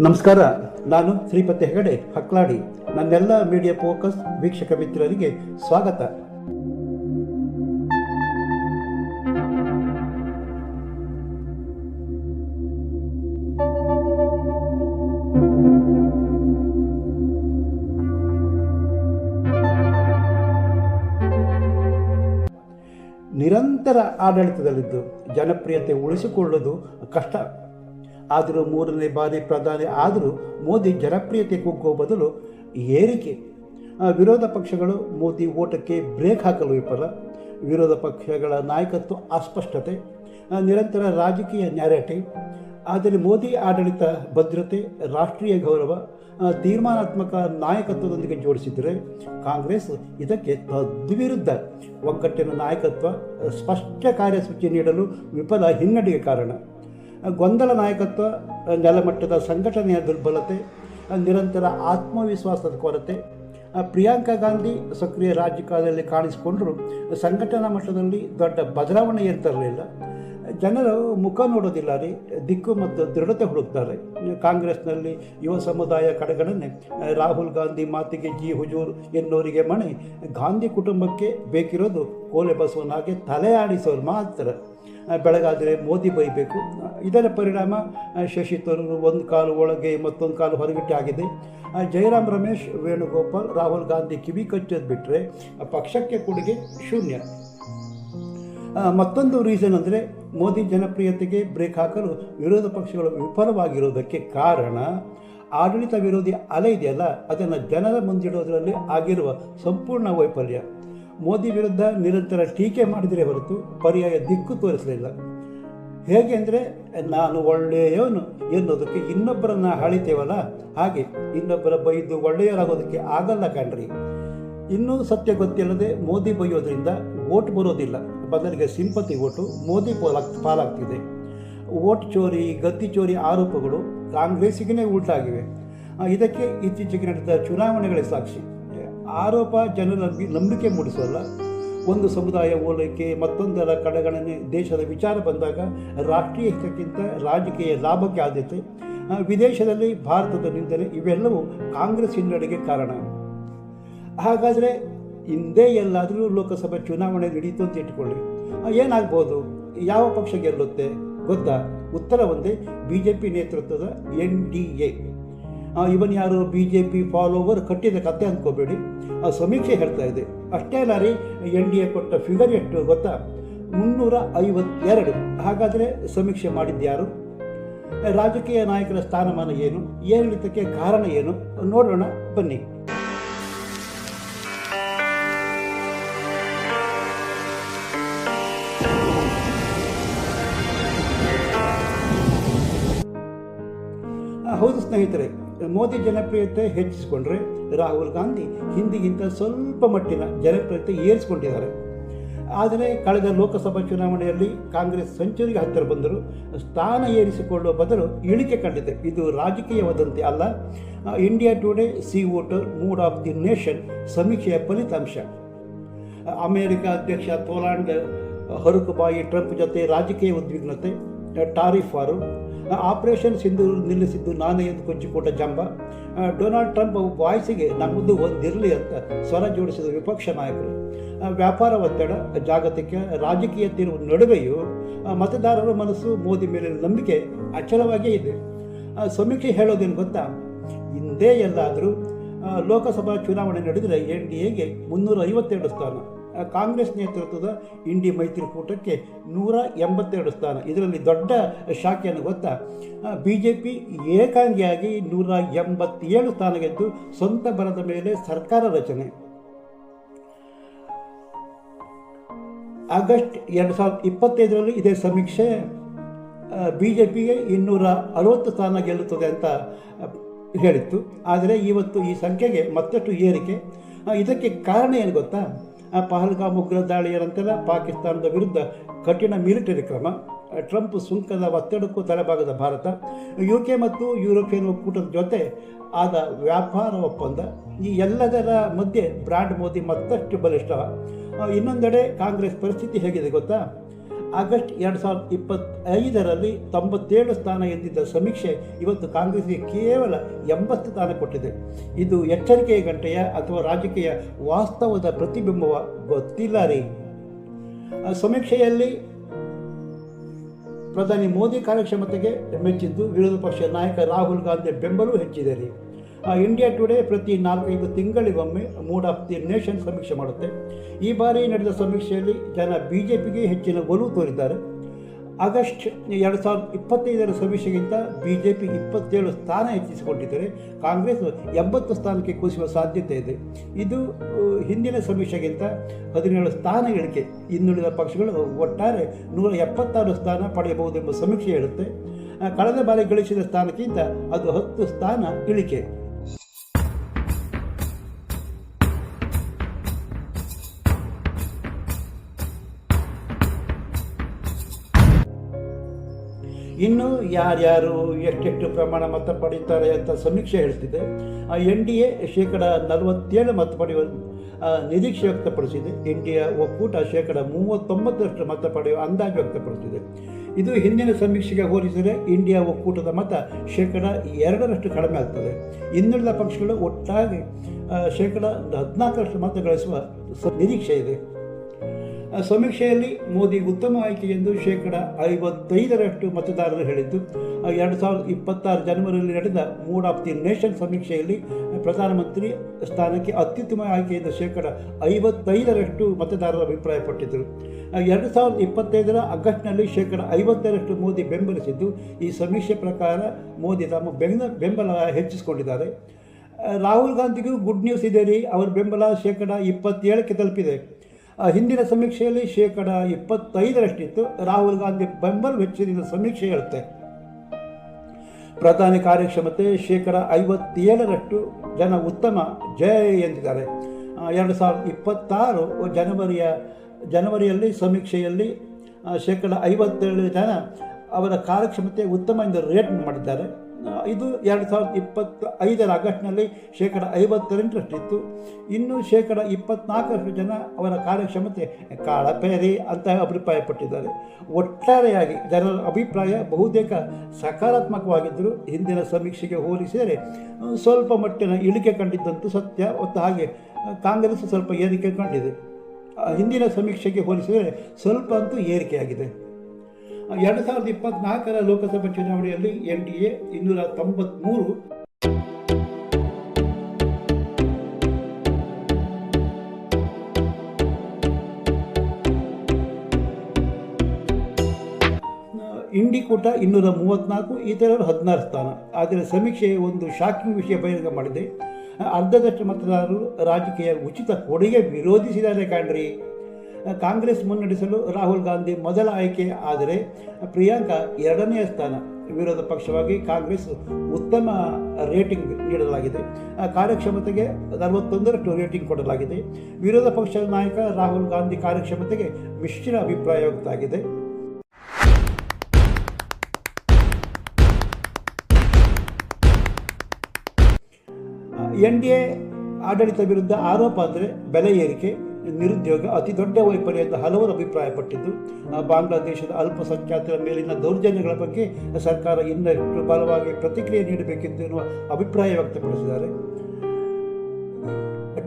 ನಮಸ್ಕಾರ. ನಾನು ಶ್ರೀಪತಿ ಹೆಗಡೆ, ಹಕ್ಲಾಡಿ. ನನ್ನೆಲ್ಲ ಮೀಡಿಯಾ ಫೋಕಸ್ ವೀಕ್ಷಕ ಮಿತ್ರರಿಗೆ ಸ್ವಾಗತ. ನಿರಂತರ ಆಡಳಿತದಲ್ಲಿದ್ದು ಜನಪ್ರಿಯತೆ ಉಳಿಸಿಕೊಳ್ಳುವುದು ಕಷ್ಟ. ಆದರೂ ಮೂರನೇ ಬಾರಿ ಪ್ರಧಾನಿ ಆದರೂ ಮೋದಿ ಜನಪ್ರಿಯತೆ ಕುಗ್ಗುವ ಬದಲು ಏರಿಕೆ. ವಿರೋಧ ಪಕ್ಷಗಳು ಮೋದಿ ಓಟಕ್ಕೆ ಬ್ರೇಕ್ ಹಾಕಲು ವಿಫಲ. ವಿರೋಧ ಪಕ್ಷಗಳ ನಾಯಕತ್ವ ಅಸ್ಪಷ್ಟತೆ ನಿರಂತರ ರಾಜಕೀಯ ನ್ಯಾರೇಟಿವ್ ಆದರೆ ಮೋದಿ ಆಡಳಿತ ಭದ್ರತೆ, ರಾಷ್ಟ್ರೀಯ ಗೌರವ ತೀರ್ಮಾನಾತ್ಮಕ ನಾಯಕತ್ವದೊಂದಿಗೆ ಜೋಡಿಸಿದರೆ ಕಾಂಗ್ರೆಸ್ ಇದಕ್ಕೆ ತದ್ವಿರುದ್ಧ. ಒಗ್ಗಟ್ಟಿನ ನಾಯಕತ್ವ, ಸ್ಪಷ್ಟ ಕಾರ್ಯಸೂಚಿ ನೀಡಲು ವಿಫಲ ಹಿನ್ನಡೆಗೆ ಕಾರಣ. ಗೊಂದಲ ನಾಯಕತ್ವ ನೆಲಮಟ್ಟದ ಸಂಘಟನೆಯ ದುರ್ಬಲತೆ ನಿರಂತರ ಆತ್ಮವಿಶ್ವಾಸದ ಕೊರತೆ ಪ್ರಿಯಾಂಕಾ ಗಾಂಧಿ ಸಕ್ರಿಯ ರಾಜಕೀಯದಲ್ಲಿ ಕಾಣಿಸಿಕೊಂಡರೂ ಸಂಘಟನಾ ಮಟ್ಟದಲ್ಲಿ ದೊಡ್ಡ ಬದಲಾವಣೆ ಇರ್ತಿರಲಿಲ್ಲ ಜನರು ಮುಖ ನೋಡೋದಿಲ್ಲ ರೀ, ದಿಕ್ಕು ಮತ್ತು ದೃಢತೆ ಹುಡುಕ್ತಾರೆ. ಕಾಂಗ್ರೆಸ್ನಲ್ಲಿ ಯುವ ಸಮುದಾಯ ಕಡೆಗಣನೆ, ರಾಹುಲ್ ಗಾಂಧಿ ಮಾತಿಗೆ ಜಿ ಹುಜೂರ್ ಎನ್ನುವರಿಗೆ ಮಣೆ, ಗಾಂಧಿ ಕುಟುಂಬಕ್ಕೆ ಬೇಕಿರೋದು ಕೋಲೆ ಬಸವನಾಗೆ ತಲೆ ಆಡಿಸೋರು ಮಾತ್ರ. ಬೆಳಗಾದರೆ ಮೋದಿ ಬೈಬೇಕು. ಇದರ ಪರಿಣಾಮ ಶಶಿ ತರೂರು ಒಂದು ಕಾಲು ಒಳಗೆ ಮತ್ತೊಂದು ಕಾಲು ಹೊರಗಿಟ್ಟೆ ಆಗಿದೆ. ಜಯರಾಮ್ ರಮೇಶ್, ವೇಣುಗೋಪಾಲ್, ರಾಹುಲ್ ಗಾಂಧಿ ಕಿವಿ ಕಚ್ಚೋದು ಬಿಟ್ಟರೆ ಪಕ್ಷಕ್ಕೆ ಕೊಡುಗೆ ಶೂನ್ಯ. ಮತ್ತೊಂದು ರೀಸನ್ ಅಂದರೆ ಮೋದಿ ಜನಪ್ರಿಯತೆಗೆ ಬ್ರೇಕ್ ಹಾಕಲು ವಿರೋಧ ಪಕ್ಷಗಳು ವಿಫಲವಾಗಿರುವುದಕ್ಕೆ ಕಾರಣ, ಆಡಳಿತ ವಿರೋಧಿ ಅಲೆ ಇದೆಯಲ್ಲ, ಅದನ್ನು ಜನರ ಮುಂದಿಡೋದರಲ್ಲಿ ಆಗಿರುವ ಸಂಪೂರ್ಣ ವೈಫಲ್ಯ. ಮೋದಿ ವಿರುದ್ಧ ನಿರಂತರ ಟೀಕೆ ಮಾಡಿದರೆ ಹೊರತು ಪರ್ಯಾಯ ದಿಕ್ಕು ತೋರಿಸಲಿಲ್ಲ. ಹೇಗೆ ಅಂದರೆ, ನಾನು ಒಳ್ಳೆಯವನು ಎನ್ನುವುದಕ್ಕೆ ಇನ್ನೊಬ್ಬರನ್ನ ಅಳಿತೇವಲ್ಲ? ಹಾಗೆ ಇನ್ನೊಬ್ಬರ ಬೈದು ಒಳ್ಳೆಯವರಾಗೋದಕ್ಕೆ ಆಗಲ್ಲ ಕಣ್ರಿ. ಇನ್ನೂ ಸತ್ಯ ಗೊತ್ತಿಲ್ಲದೆ ಮೋದಿ ಬೈಯೋದ್ರಿಂದ ಓಟ್ ಬರೋದಿಲ್ಲ. ಬದಲಿಗೆ ಸಿಂಪತಿ ಓಟು ಮೋದಿ ಪಾಲಾಗ್, ಪಾಲಾಗ್ತಿದೆ. ಓಟ್ ಚೋರಿ, ಗದ್ದಿ ಚೋರಿ ಆರೋಪಗಳು ಕಾಂಗ್ರೆಸ್ಸಿಗೆ ಉಲ್ಟಾಗಿವೆ ಇದಕ್ಕೆ ಇತ್ತೀಚೆಗೆ ನಡೆದ ಚುನಾವಣೆಗಳೇ ಸಾಕ್ಷಿ. ಆರೋಪ ಜನರಲ್ಲಿ ನಂಬಿ- ನಂಬಿಕೆ ಮೂಡಿಸೋಲ್ಲ. ಒಂದು ಸಮುದಾಯ ಓಲೈಕೆ ಮತ್ತೊಂದರ ಕಡೆಗಣನೆ ದೇಶದ ವಿಚಾರ ಬಂದಾಗ ರಾಷ್ಟ್ರೀಯ ಹಿತಕ್ಕಿಂತ ರಾಜಕೀಯ ಲಾಭಕ್ಕೆ ಆದ್ಯತೆ. ವಿದೇಶದಲ್ಲಿ ಭಾರತದ ನಿಂದನೆ ಇವೆಲ್ಲವೂ ಕಾಂಗ್ರೆಸ್ ಹಿನ್ನಡೆಗೆ ಕಾರಣ. ಹಾಗಾದರೆ ಹಿಂದೆ ಎಲ್ಲಾದರೂ ಲೋಕಸಭೆ ಚುನಾವಣೆ ನಡೀತು ಅಂತ ಇಟ್ಕೊಳ್ಳಿ ಏನಾಗ್ಬೋದು? ಯಾವ ಪಕ್ಷ ಗೆಲ್ಲುತ್ತೆ? ಗೊತ್ತಾ? ಉತ್ತರ ಒಂದೇ ಬಿ ಜೆ ಪಿ ನೇತೃತ್ವದ ಎನ್ ಡಿ ಎ. ಇವನ್ ಯಾರು ಬಿ ಜೆ ಪಿ ಫಾಲೋವರ್ ಕಟ್ಟಿದ ಕತೆ ಅಂದ್ಕೋಬೇಡಿ ಆ ಸಮೀಕ್ಷೆ ಹೇಳ್ತಾ ಇದೆ. ಅಷ್ಟೇ ರೀ, ಎನ್ ಡಿ ಎ ಕೊಟ್ಟ ಫಿಗರ್ ಎಷ್ಟು ಗೊತ್ತಾ? ಮುನ್ನೂರ ಐವತ್ತೆರಡು ಹಾಗಾದರೆ ಸಮೀಕ್ಷೆ ಮಾಡಿದ್ಯಾರು ರಾಜಕೀಯ ನಾಯಕರ ಸ್ಥಾನಮಾನ ಏನು? ಏರಿಳಿತಕ್ಕೆ ಕಾರಣ ಏನು? ನೋಡೋಣ, ಬನ್ನಿ. ಹೌದು ಸ್ನೇಹಿತರೆ ಮೋದಿ ಜನಪ್ರಿಯತೆ ಹೆಚ್ಚಿಸಿಕೊಂಡ್ರೆ ರಾಹುಲ್ ಗಾಂಧಿ ಹಿಂದಿಗಿಂತ ಸ್ವಲ್ಪ ಮಟ್ಟಿನ ಜನಪ್ರಿಯತೆ ಏರಿಸಿಕೊಂಡಿದ್ದಾರೆ. ಆದರೆ ಕಳೆದ ಲೋಕಸಭಾ ಚುನಾವಣೆಯಲ್ಲಿ ಕಾಂಗ್ರೆಸ್ ಸೆಂಚುರಿಗೆ ಹತ್ತಿರ ಬಂದರು ಸ್ಥಾನ ಏರಿಸಿಕೊಳ್ಳುವ ಬದಲು ಇಳಿಕೆ ಕಂಡಿದೆ. ಇದು ರಾಜಕೀಯ ವದಂತಿ ಅಲ್ಲ. India Today C voter mood of the nation ಸಮೀಕ್ಷೆಯ ಫಲಿತಾಂಶ. ಅಮೆರಿಕ ಅಧ್ಯಕ್ಷ ಪೋಲಾಂಡ್ ಹರುಕುಬಾಯಿ ಟ್ರಂಪ್ ಜೊತೆ ರಾಜಕೀಯ ಉದ್ವಿಗ್ನತೆ, ಟಾರಿಫ್ ಆಪರೇಷನ್ ಸಿಂಧು ನಿಲ್ಲಿಸಿದ್ದು ನಾನೇ ಎಂದು ಕೊಚ್ಚಿಕೊಟ್ಟ ಜಂಬ. ಡೊನಾಲ್ಡ್ ಟ್ರಂಪ್ ವಾಯ್ಸಿಗೆ ನಮ್ಮದು ಒಂದಿರಲಿ ಅಂತ ಸ್ವರ ಜೋಡಿಸಿದ ವಿಪಕ್ಷ ನಾಯಕರು. ವ್ಯಾಪಾರ ಒತ್ತಡ, ಜಾಗತಿಕ ರಾಜಕೀಯ ತಿರುವು ನಡುವೆಯೂ ಮತದಾರರ ಮನಸ್ಸು ಮೋದಿ ಮೇಲಿನ ನಂಬಿಕೆ ಅಚಲವಾಗೇ ಇದೆ. ಸಮೀಕ್ಷೆ ಹೇಳೋದೇನು ಗೊತ್ತಾ? ಹಿಂದೆ ಎಲ್ಲಾದರೂ ಲೋಕಸಭಾ ಚುನಾವಣೆ ನಡೆದರೆ ಎನ್ ಡಿ ಎಗೆ ಮುನ್ನೂರ ಐವತ್ತೆರಡು ಸ್ಥಾನ. ಕಾಂಗ್ರೆಸ್ ನೇತೃತ್ವದ ಇಂಡಿ ಮೈತ್ರಿಕೂಟಕ್ಕೆ ನೂರ ಎಂಬತ್ತೆರಡು ಸ್ಥಾನ. ಇದರಲ್ಲಿ ದೊಡ್ಡ ಶಾಖೆಯನ್ನು ಗೊತ್ತಾ? ಬಿ ಜೆ ಪಿ ಏಕಾಂಗಿಯಾಗಿ ನೂರ ಎಂಬತ್ತೇಳು ಸ್ಥಾನ ಗೆದ್ದು ಸ್ವಂತ ಬಲದ ಮೇಲೆ ಸರ್ಕಾರ ರಚನೆ. ಆಗಸ್ಟ್ ಎರಡು ಸಾವಿರದ ಇಪ್ಪತ್ತೈದರಲ್ಲಿ ಇದೇ ಸಮೀಕ್ಷೆ ಬಿ ಜೆ ಪಿಗೆ ಇನ್ನೂರ ಅರವತ್ತು ಸ್ಥಾನ ಗೆಲ್ಲುತ್ತದೆ ಅಂತ ಹೇಳಿತ್ತು. ಆದರೆ ಇವತ್ತು ಈ ಸಂಖ್ಯೆಗೆ ಮತ್ತಷ್ಟು ಏರಿಕೆ. ಇದಕ್ಕೆ ಕಾರಣ ಏನು ಗೊತ್ತಾ? ಆ, ಪಹಲ್ಗಾಮ್ ಉಗ್ರ ದಾಳಿಯ ನಂತರ ಪಾಕಿಸ್ತಾನದ ವಿರುದ್ಧ ಕಠಿಣ ಮಿಲಿಟರಿ ಕ್ರಮ. ಟ್ರಂಪ್ ಸುಂಕದ ಒತ್ತಡಕ್ಕೂ ತಲೆಬಾಗದ ಭಾರತ. ಯು ಕೆ ಮತ್ತು ಯುರೋಪಿಯನ್ ಒಕ್ಕೂಟದ ಜೊತೆ ಆದ ವ್ಯಾಪಾರ ಒಪ್ಪಂದ. ಈ ಎಲ್ಲದರ ಮಧ್ಯೆ ಬ್ರಾಂಡ್ ಮೋದಿ ಮತ್ತಷ್ಟು ಬಲಿಷ್ಠ. ಇನ್ನೊಂದೆಡೆ ಕಾಂಗ್ರೆಸ್ ಪರಿಸ್ಥಿತಿ ಹೇಗಿದೆ ಗೊತ್ತಾ? ಆಗಸ್ಟ್ ಎರಡು ಸಾವಿರದ ಇಪ್ಪತ್ತೈದರಲ್ಲಿ ತೊಂಬತ್ತೇಳು ಸ್ಥಾನ ಎಂದಿದ್ದ ಸಮೀಕ್ಷೆ ಇವತ್ತು ಕಾಂಗ್ರೆಸ್ಗೆ ಕೇವಲ ಎಂಬತ್ತು ಸ್ಥಾನ ಕೊಟ್ಟಿದೆ. ಇದು ಎಚ್ಚರಿಕೆಯ ಗಂಟೆಯ ಅಥವಾ ರಾಜಕೀಯ ವಾಸ್ತವದ ಪ್ರತಿಬಿಂಬವ ಗೊತ್ತಿಲ್ಲ ರೀ. ಸಮೀಕ್ಷೆಯಲ್ಲಿ ಪ್ರಧಾನಿ ಮೋದಿ ಕಾರ್ಯಕ್ಷಮತೆಗೆ ಮೆಚ್ಚಿದ್ದು ವಿರೋಧ ಪಕ್ಷ ನಾಯಕ ರಾಹುಲ್ ಗಾಂಧಿ ಬೆಂಬಲವೂ ಹೆಚ್ಚಿದೆ ರೀ. ಇಂಡಿಯಾ ಟುಡೇ ಪ್ರತಿ ನಾಲ್ಕೈದು ತಿಂಗಳಿಗೊಮ್ಮೆ ಮೂಡ್ ಆಫ್ ದಿ ನೇಷನ್ ಸಮೀಕ್ಷೆ ಮಾಡುತ್ತೆ. ಈ ಬಾರಿ ನಡೆದ ಸಮೀಕ್ಷೆಯಲ್ಲಿ ಜನ ಬಿ ಜೆ ಪಿಗೆ ಹೆಚ್ಚಿನ ಒಲವು ತೋರಿದ್ದಾರೆ. ಆಗಸ್ಟ್ ಎರಡು ಸಾವಿರದ ಇಪ್ಪತ್ತೈದರ ಸಮೀಕ್ಷೆಗಿಂತ ಬಿ ಜೆ ಪಿ ಇಪ್ಪತ್ತೇಳು ಸ್ಥಾನ ಹೆಚ್ಚಿಸಿಕೊಂಡಿದ್ದರೆ. ಕಾಂಗ್ರೆಸ್ ಎಂಬತ್ತು ಸ್ಥಾನಕ್ಕೆ ಕುಸಿಯುವ ಸಾಧ್ಯತೆ ಇದೆ. ಇದು ಹಿಂದಿನ ಸಮೀಕ್ಷೆಗಿಂತ ಹದಿನೇಳು ಸ್ಥಾನ ಇಳಿಕೆ. ಇನ್ನುಳಿದ ಪಕ್ಷಗಳು ಒಟ್ಟಾರೆ ನೂರ ಎಪ್ಪತ್ತಾರು ಸ್ಥಾನ ಪಡೆಯಬಹುದೆಂಬ ಸಮೀಕ್ಷೆ ಹೇಳುತ್ತೆ. ಕಳೆದ ಬಾರಿ ಗಳಿಸಿದ ಸ್ಥಾನಕ್ಕಿಂತ ಅದು ಹತ್ತು ಸ್ಥಾನ ಇಳಿಕೆ. ಇನ್ನು ಯಾರ್ಯಾರು ಎಷ್ಟೆಷ್ಟು ಪ್ರಮಾಣ ಮತ ಪಡೀತಾರೆ ಅಂತ ಸಮೀಕ್ಷೆ ಹೇಳ್ತಿದೆ. ಆ ಎನ್ ಡಿ ಎ ಶೇಕಡ ನಲವತ್ತೇಳು ಮತ ಪಡೆಯುವ ನಿರೀಕ್ಷೆ ವ್ಯಕ್ತಪಡಿಸಿದೆ. ಎನ್ ಡಿ ಎ ಒಕ್ಕೂಟ ಶೇಕಡ ಮೂವತ್ತೊಂಬತ್ತರಷ್ಟು ಮತ ಪಡೆಯುವ ಅಂದಾಜು ವ್ಯಕ್ತಪಡಿಸಿದೆ. ಇದು ಹಿಂದಿನ ಸಮೀಕ್ಷೆಗೆ ಹೋಲಿಸಿದರೆ ಇಂಡಿಯಾ ಒಕ್ಕೂಟದ ಮತ ಶೇಕಡ ಎರಡರಷ್ಟು ಕಡಿಮೆ ಆಗ್ತದೆ. ಇನ್ನುಳಿದ ಪಕ್ಷಗಳು ಒಟ್ಟಾಗಿ ಶೇಕಡ ಹದಿನಾಲ್ಕರಷ್ಟು ಮತ ಗಳಿಸುವ ನಿರೀಕ್ಷೆ ಇದೆ. ಸಮೀಕ್ಷೆಯಲ್ಲಿ ಮೋದಿ ಉತ್ತಮ ಆಯ್ಕೆ ಎಂದು ಶೇಕಡ ಐವತ್ತೈದರಷ್ಟು ಮತದಾರರು ಹೇಳಿದ್ದು ಎರಡು ಸಾವಿರದ ಇಪ್ಪತ್ತಾರು ಜನವರಿಯಲ್ಲಿ ನಡೆದ ಮೂಡ್ ಆಫ್ ದಿ ನೇಷನ್ ಸಮೀಕ್ಷೆಯಲ್ಲಿ ಪ್ರಧಾನಮಂತ್ರಿ ಸ್ಥಾನಕ್ಕೆ ಅತ್ಯುತ್ತಮ ಆಯ್ಕೆಯಿಂದ ಶೇಕಡ ಐವತ್ತೈದರಷ್ಟು ಮತದಾರರು ಅಭಿಪ್ರಾಯಪಟ್ಟಿದ್ದರು. ಎರಡು ಸಾವಿರದ ಇಪ್ಪತ್ತೈದರ ಆಗಸ್ಟ್ನಲ್ಲಿ ಶೇಕಡ ಐವತ್ತರಷ್ಟು ಮೋದಿ ಬೆಂಬಲಿಸಿದ್ದು, ಈ ಸಮೀಕ್ಷೆ ಪ್ರಕಾರ ಮೋದಿ ತಮ್ಮ ಬೆಂಬಲ ಬೆಂಬಲ ಹೆಚ್ಚಿಸಿಕೊಂಡಿದ್ದಾರೆ. ರಾಹುಲ್ ಗಾಂಧಿಗೂ ಗುಡ್ ನ್ಯೂಸ್ ಇದೆ ರೀ, ಅವರ ಬೆಂಬಲ ಶೇಕಡ ಇಪ್ಪತ್ತೇಳಕ್ಕೆ ತಲುಪಿದೆ. ಹಿಂದಿನ ಸಮೀಕ್ಷೆಯಲ್ಲಿ ಶೇಕಡ ಇಪ್ಪತ್ತೈದರಷ್ಟಿತ್ತು ರಾಹುಲ್ ಗಾಂಧಿ ಬೆಂಬಲ ವೆಚ್ಚದಿಂದ ಸಮೀಕ್ಷೆ ಹೇಳುತ್ತೆ. ಪ್ರಧಾನಿ ಕಾರ್ಯಕ್ಷಮತೆ ಶೇಕಡ ಐವತ್ತೇಳರಷ್ಟು ಜನ ಉತ್ತಮ ಜಯ ಎಂದಿದ್ದಾರೆ. ಎರಡು ಸಾವಿರದ ಇಪ್ಪತ್ತಾರು ಜನವರಿಯ, ಜನವರಿಯಲ್ಲಿ ಸಮೀಕ್ಷೆಯಲ್ಲಿ ಶೇಕಡ ಐವತ್ತೇಳು ಜನ ಅವರ ಕಾರ್ಯಕ್ಷಮತೆ ಉತ್ತಮ ಎಂದು ರೇಟ್ ಮಾಡಿದ್ದಾರೆ. ಇದು ಎರಡು ಸಾವಿರದ ಇಪ್ಪತ್ತ ಐದರ ಆಗಸ್ಟ್ನಲ್ಲಿ ಶೇಕಡ ಐವತ್ತೆಂಟರಷ್ಟಿತ್ತು ಇನ್ನು ಶೇಕಡ ಇಪ್ಪತ್ನಾಲ್ಕರಷ್ಟು ಜನ ಅವರ ಕಾರ್ಯಕ್ಷಮತೆ ಕಾಳಪೇರಿ ಅಂತ ಅಭಿಪ್ರಾಯಪಟ್ಟಿದ್ದಾರೆ. ಒಟ್ಟಾರೆಯಾಗಿ ಜನರ ಅಭಿಪ್ರಾಯ ಬಹುತೇಕ ಸಕಾರಾತ್ಮಕವಾಗಿದ್ದರೂ ಹಿಂದಿನ ಸಮೀಕ್ಷೆಗೆ ಹೋಲಿಸಿದರೆ ಸ್ವಲ್ಪ ಮಟ್ಟಿನ ಇಳಿಕೆ ಕಂಡಿದ್ದಂತೂ ಸತ್ಯ. ಮತ್ತು ಹಾಗೆ ಕಾಂಗ್ರೆಸ್ ಸ್ವಲ್ಪ ಏರಿಕೆ ಕಂಡಿದೆ. ಹಿಂದಿನ ಸಮೀಕ್ಷೆಗೆ ಹೋಲಿಸಿದರೆ ಸ್ವಲ್ಪ ಅಂತೂ ಏರಿಕೆಯಾಗಿದೆ. ಎರಡು ಸಾವಿರದ ಇಪ್ಪತ್ನಾಲ್ಕರ ಲೋಕಸಭಾ ಚುನಾವಣೆಯಲ್ಲಿ ಎನ್ ಡಿ ಎ ಇನ್ನೂರ ತೊಂಬತ್ತ್ಮೂರು ಇಂಡಿಕೂಟ ಇನ್ನೂರ ಮೂವತ್ತ್ನಾಲ್ಕು ಇತರರು ಹದಿನಾರು ಸ್ಥಾನ. ಆದರೆ ಸಮೀಕ್ಷೆ ಒಂದು ಶಾಕಿಂಗ್ ವಿಷಯ ಬಹಿರಂಗ ಮಾಡಿದೆ. ಅರ್ಧದಷ್ಟು ಮತದಾರರು ರಾಜಕೀಯ ಉಚಿತ ಕೊಡುಗೆ ವಿರೋಧಿಸಿದ್ದಾರೆ ಕಾಣ್ರಿ. ಕಾಂಗ್ರೆಸ್ ಮುನ್ನಡೆಸಲು ರಾಹುಲ್ ಗಾಂಧಿ ಮೊದಲ ಆಯ್ಕೆ ಆದರೆ ಪ್ರಿಯಾಂಕಾ ಎರಡನೆಯ ಸ್ಥಾನ. ವಿರೋಧ ಪಕ್ಷವಾಗಿ ಕಾಂಗ್ರೆಸ್ ಉತ್ತಮ ರೇಟಿಂಗ್ ನೀಡಲಾಗಿದೆ. ಕಾರ್ಯಕ್ಷಮತೆಗೆ ನಲವತ್ತೊಂದರಷ್ಟು ರೇಟಿಂಗ್ ಕೊಡಲಾಗಿದೆ. ವಿರೋಧ ಪಕ್ಷದ ನಾಯಕ ರಾಹುಲ್ ಗಾಂಧಿ ಕಾರ್ಯಕ್ಷಮತೆಗೆ ಮಿಶ್ರ ಅಭಿಪ್ರಾಯ ವ್ಯಕ್ತವಾಗಿದೆ ಎನ್ ಡಿ ಎ ಆಡಳಿತ ವಿರುದ್ಧ ಆರೋಪ ಅಂದರೆ ಬೆಲೆ ಏರಿಕೆ. ನಿರುದ್ಯೋಗ, ಅತಿ ದೊಡ್ಡ ವೈಫಲ್ಯ ಎಂದು ಹಲವರು ಅಭಿಪ್ರಾಯಪಟ್ಟಿದ್ದು. ಬಾಂಗ್ಲಾದೇಶದ ಅಲ್ಪಸಂಖ್ಯಾತರ ಮೇಲಿನ ದೌರ್ಜನ್ಯಗಳ ಬಗ್ಗೆ ಸರ್ಕಾರ ಇನ್ನಷ್ಟು ಬಲವಾಗಿ ಪ್ರತಿಕ್ರಿಯೆ ನೀಡಬೇಕೆಂದು ಎನ್ನುವ ಅಭಿಪ್ರಾಯ ವ್ಯಕ್ತಪಡಿಸಿದ್ದಾರೆ.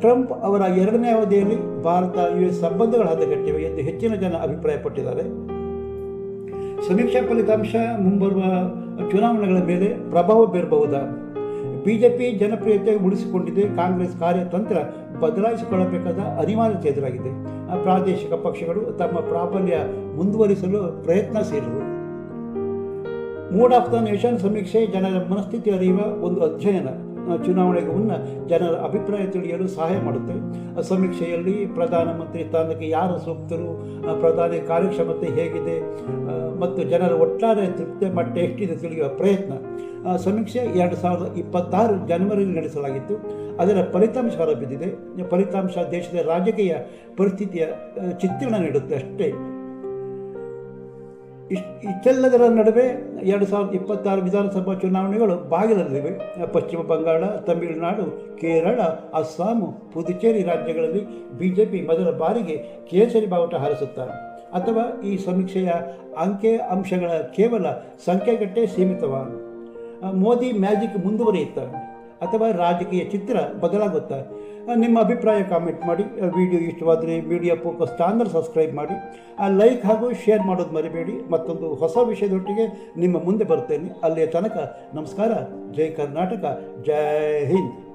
ಟ್ರಂಪ್ ಅವರ ಎರಡನೇ ಅವಧಿಯಲ್ಲಿ ಭಾರತ ಯು ಎಸ್ ಸಂಬಂಧಗಳು ಹದಗೆಟ್ಟಿವೆ ಎಂದು ಹೆಚ್ಚಿನ ಜನ ಅಭಿಪ್ರಾಯಪಟ್ಟಿದ್ದಾರೆ. ಸಮೀಕ್ಷಾ ಫಲಿತಾಂಶ ಮುಂಬರುವ ಚುನಾವಣೆಗಳ ಮೇಲೆ ಪ್ರಭಾವ ಬೀರಬಹುದಾ? ಬಿಜೆಪಿ ಜನಪ್ರಿಯತೆ ಉಳಿಸಿಕೊಂಡಿದೆ, ಕಾಂಗ್ರೆಸ್ ಕಾರ್ಯತಂತ್ರ ಬದಲಾಯಿಸಿಕೊಳ್ಳಬೇಕಾದ ಅನಿವಾರ್ಯತೆ ಎದುರಾಗಿದೆ. ಆ ಪ್ರಾದೇಶಿಕ ಪಕ್ಷಗಳು ತಮ್ಮ ಪ್ರಾಬಲ್ಯ ಮುಂದುವರಿಸಲು ಪ್ರಯತ್ನಶೀಲರು. ಮೂಡ್ ಆಫ್ ದ ನೇಷನ್ ಸಮೀಕ್ಷೆ, ಜನರ ಮನಸ್ಥಿತಿ ಅರಿಯುವ ಒಂದು ಅಧ್ಯಯನ. ಚುನಾವಣೆಗೆ ಮುನ್ನ ಜನರ ಅಭಿಪ್ರಾಯ ತಿಳಿಯಲು ಸಹಾಯ ಮಾಡುತ್ತೆ. ಸಮೀಕ್ಷೆಯಲ್ಲಿ ಪ್ರಧಾನಮಂತ್ರಿ ಸ್ಥಾನಕ್ಕೆ ಯಾರು ಸೂಕ್ತರು ಪ್ರಧಾನಿ ಕಾರ್ಯಕ್ಷಮತೆ ಹೇಗಿದೆ ಮತ್ತು ಜನರ ಒಟ್ಟಾರೆ ತೃಪ್ತಿ ಮಟ್ಟ ಎಷ್ಟಿದೆ ತಿಳಿಯುವ ಪ್ರಯತ್ನ. ಸಮೀಕ್ಷೆ ಎರಡು ಸಾವಿರದ ಇಪ್ಪತ್ತಾರು ಜನವರಿಯಲ್ಲಿ ನಡೆಸಲಾಗಿತ್ತು. ಅದರ ಫಲಿತಾಂಶ ಹೊರಬಿದ್ದಿದೆ ಫಲಿತಾಂಶ ದೇಶದ ರಾಜಕೀಯ ಪರಿಸ್ಥಿತಿಯ ಚಿತ್ರಣ ನೀಡುತ್ತೆ ಅಷ್ಟೇ. ಇಷ್ಟ್ ಇಷ್ಟೆಲ್ಲದರ ನಡುವೆ ಎರಡು ಸಾವಿರದ ಇಪ್ಪತ್ತಾರು ವಿಧಾನಸಭಾ ಚುನಾವಣೆಗಳು ಬಾಗಿಲಲ್ಲಿವೆ. ಪಶ್ಚಿಮ ಬಂಗಾಳ, ತಮಿಳುನಾಡು, ಕೇರಳ, ಅಸ್ಸಾಂ, ಪುದುಚೇರಿ ರಾಜ್ಯಗಳಲ್ಲಿ ಬಿ ಜೆ ಪಿ ಮೊದಲ ಬಾರಿಗೆ ಕೇಸರಿ ಬಾವುಟ ಹಾರಿಸುತ್ತಾರೆ ಅಥವಾ ಈ ಸಮೀಕ್ಷೆಯ ಅಂಕೆ ಅಂಶಗಳ ಕೇವಲ ಸಂಖ್ಯೆಗಟ್ಟೆ ಸೀಮಿತವ. ಮೋದಿ ಮ್ಯಾಜಿಕ್ ಮುಂದುವರಿಯುತ್ತಾರೆ ಅಥವಾ ರಾಜಕೀಯ ಚಿತ್ರ ಬದಲಾಗುತ್ತಾ ನಿಮ್ಮ ಅಭಿಪ್ರಾಯ ಕಾಮೆಂಟ್ ಮಾಡಿ. ವಿಡಿಯೋ ಇಷ್ಟವಾದರೆ ಮೀಡಿಯಾ ಫೋಕಸ್ ಚಾನಲ್ ಸಬ್ಸ್ಕ್ರೈಬ್ ಮಾಡಿ. ಆ, ಲೈಕ್ ಹಾಗೂ ಶೇರ್ ಮಾಡೋದು ಮರಿಬೇಡಿ. ಮತ್ತೊಂದು ಹೊಸ ವಿಷಯದೊಟ್ಟಿಗೆ ನಿಮ್ಮ ಮುಂದೆ ಬರ್ತೇನೆ. ಅಲ್ಲಿಯ ತನಕ ನಮಸ್ಕಾರ. ಜೈ ಕರ್ನಾಟಕ. ಜೈ ಹಿಂದ್.